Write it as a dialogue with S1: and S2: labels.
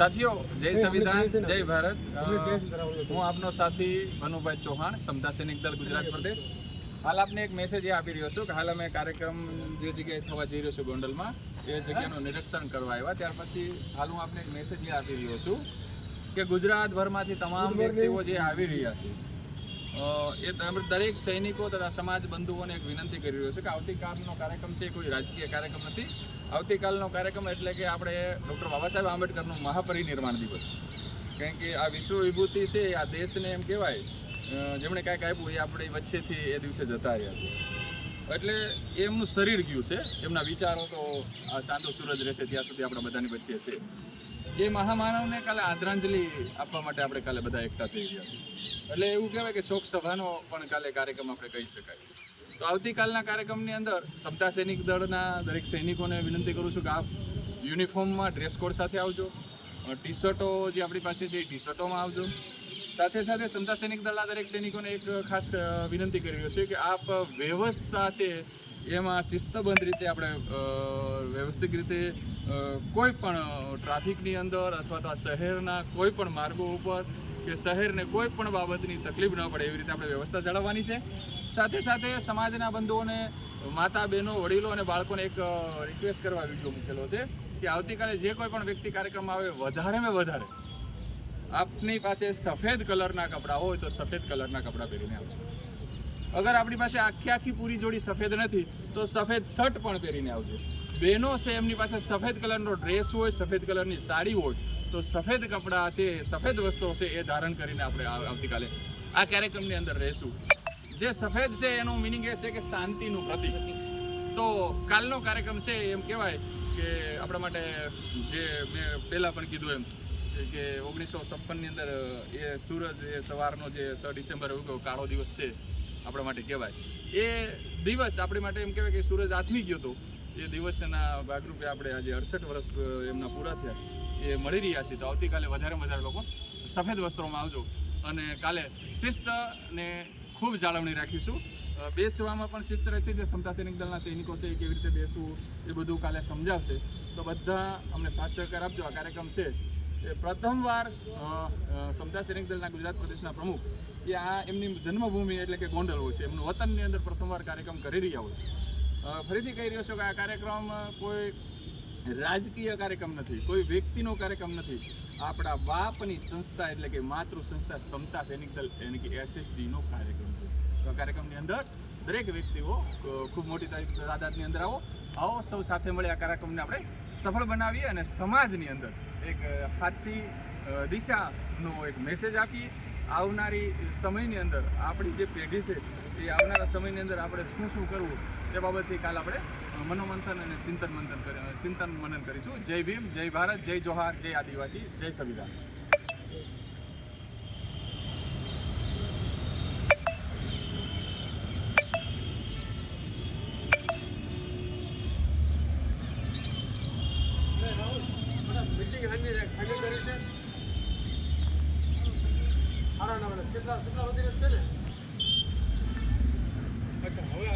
S1: સાથીઓ જય સંવિધાન જય ભારત. હું આપનો સાથી ભનુભાઈ ચૌહાણ સમતા સૈનિક દળ ગુજરાત પ્રદેશ. હાલ આપને એક મેસેજ એ આપી રહ્યો છું કે હાલ અમે કાર્યક્રમ જે જગ્યાએ થવા જઈ રહ્યો છું ગોંડલમાં એ જગ્યાનું નિરીક્ષણ કરવા આવ્યા. ત્યાર પછી હાલ હું આપને એક મેસેજ એ આપી રહ્યો છું કે ગુજરાતભરમાંથી તમામ વ્યક્તિઓ જે આવી રહ્યા છે એ દરેક સૈનિકો તથા સમાજ બંધુઓને એક વિનંતી કરી રહ્યો છે કે આવતીકાલનો કાર્યક્રમ છે એ કોઈ રાજકીય કાર્યક્રમ નથી. આવતીકાલનો કાર્યક્રમ એટલે કે આપણે ડૉક્ટર બાબા સાહેબ આંબેડકરનો મહાપરિનિર્વાણ દિવસ. કારણ કે આ વિશ્વ વિભૂતિ છે આ દેશને એમ કહેવાય જેમણે કાંઈક આપ્યું એ આપણે વચ્ચેથી એ દિવસે જતા રહ્યા છે એટલે એમનું શરીર ગયું છે. એમના વિચારો તો આ સાંતો સૂરજ રહેશે ત્યાં સુધી આપણા બધાની વચ્ચે છે. એ મહામાનવને કાલે આદરાંજલિ આપવા માટે આપણે કાલે બધા એકઠા થઈ ગયા એટલે એવું કહેવાય કે શોક સભાનો પણ કાલે કાર્યક્રમ આપણે કહી શકાય. તો આવતીકાલના કાર્યક્રમની અંદર સમતા સૈનિક દળના દરેક સૈનિકોને વિનંતી કરું છું કે આપ યુનિફોર્મમાં ડ્રેસ કોડ સાથે આવજો ટી શર્ટો જે આપણી પાસે છે એ ટી શર્ટોમાં આવજો. સાથે સાથે સમતા સૈનિક દળના દરેક સૈનિકોને એક ખાસ વિનંતી કરી રહ્યો છે કે આપ વ્યવસ્થા છે એમાં શિસ્તબંધ રીતે આપણે વ્યવસ્થિત રીતે કોઈ પણ ટ્રાફિકની અંદર અથવા તો શહેરના કોઈ પણ માર્ગો ઉપર કે શહેરને કોઈ પણ બાબતની તકલીફ ન પડે એવી રીતે આપણે વ્યવસ્થા જાળવવાની છે. સાથે સાથે સમાજના બંધુઓને, માતા બહેનો, વડીલો અને બાળકોને એક રિક્વેસ્ટ કરવા વીડિયો મૂકેલો છે કે આવતીકાલે જે કોઈ પણ વ્યક્તિ કાર્યક્રમ આવે વધારેમાં વધારે આપની પાસે સફેદ કલરના કપડાં હોય તો સફેદ કલરના કપડાં પહેરીને આવજો. અગર આપણી પાસે આખી આખી પૂરી જોડી સફેદ નથી, તો સફેદ શર્ટ પણ પહેરીને આવજો. બહેનો છે, એમની પાસે સફેદ કલરનો ડ્રેસ હોય, સફેદ કલરની સાડી હોય, તો સફેદ કપડાં છે, સફેદ વસ્ત્રો છે એ ધારણ કરીને આપણે આવ- આવતીકાલે આ કાર્યક્રમની અંદર રહેશું. જે સફેદ છે, એનું મિનિંગ એ છે કે શાંતિનું પ્રતિક. તો કાલનો કાર્યક્રમ છે, એમ કહેવાય કે આપણા માટે જે મેં પહેલાં પણ કીધું એમ, કે ઓગણીસો છપ્પનની અંદર એ સૂરજ એ સવારનો જે છ ડિસેમ્બર કાળો દિવસ છે આપણા માટે કહેવાય. એ દિવસ આપણી માટે એમ કહેવાય કે સૂરજ આથમી ગયો હતો એ દિવસના ભાગરૂપે આપણે આજે અડસઠ વર્ષ એમના પૂરા થયા. એ મળી રહ્યા છે. તો આવતીકાલે વધારે વધારે લોકો સફેદ વસ્ત્રોમાં આવજો. અને કાલે શિસ્ત ને ખૂબ જાળવણી રાખીશું. બેસવામાં પણ શિસ્ત રહે છે જે સમતા સૈનિક દળના સૈનિકો છે એ કેવી રીતે બેસવું એ બધું કાલે સમજાવશે. તો બધા અમને સાથ સહકાર આપજો. આ કાર્યક્રમ છે. પ્રથમવાર સમતા સૈનિક દળના ગુજરાત પ્રદેશના પ્રમુખ, એ આ એમની જન્મભૂમિ એટલે કે ગોંડલ હોય છે, એમનું વતનની અંદર પ્રથમવાર કાર્યક્રમ કરી રહ્યા હોય. ફરીથી કહી રહ્યો છો કે આ કાર્યક્રમ કોઈ રાજકીય કાર્યક્રમ નથી, કોઈ વ્યક્તિનો કાર્યક્રમ નથી. આપણા બાપની સંસ્થા એટલે કે માતૃ સંસ્થા સમતા સૈનિક દળ એટલે કે એસએસડીનો કાર્યક્રમ છે. તો આ કાર્યક્રમની અંદર દરેક વ્યક્તિઓ ખૂબ મોટી તાદાદની અંદર આવો. આવો, સૌ સાથે મળી આ કાર્યક્રમને આપણે સફળ બનાવીએ અને સમાજની અંદર એક સાચી દિશાનો એક મેસેજ આપીએ. આવનારી સમયની અંદર આપણી જે પેઢી છે, એ આવનારા સમયની અંદર આપણે શું શું કરવું તે બાબતથી કાલ આપણે મનોમંથન અને ચિંતન મંથન કરી ચિંતન મનન કરીશું. જય ભીમ, જય ભારત, જય જોહાર, જય આદિવાસી, જય સંવિધાન.
S2: ખાલી કરી છે કેટલા કેટલા વધી છે ને? અચ્છા હવે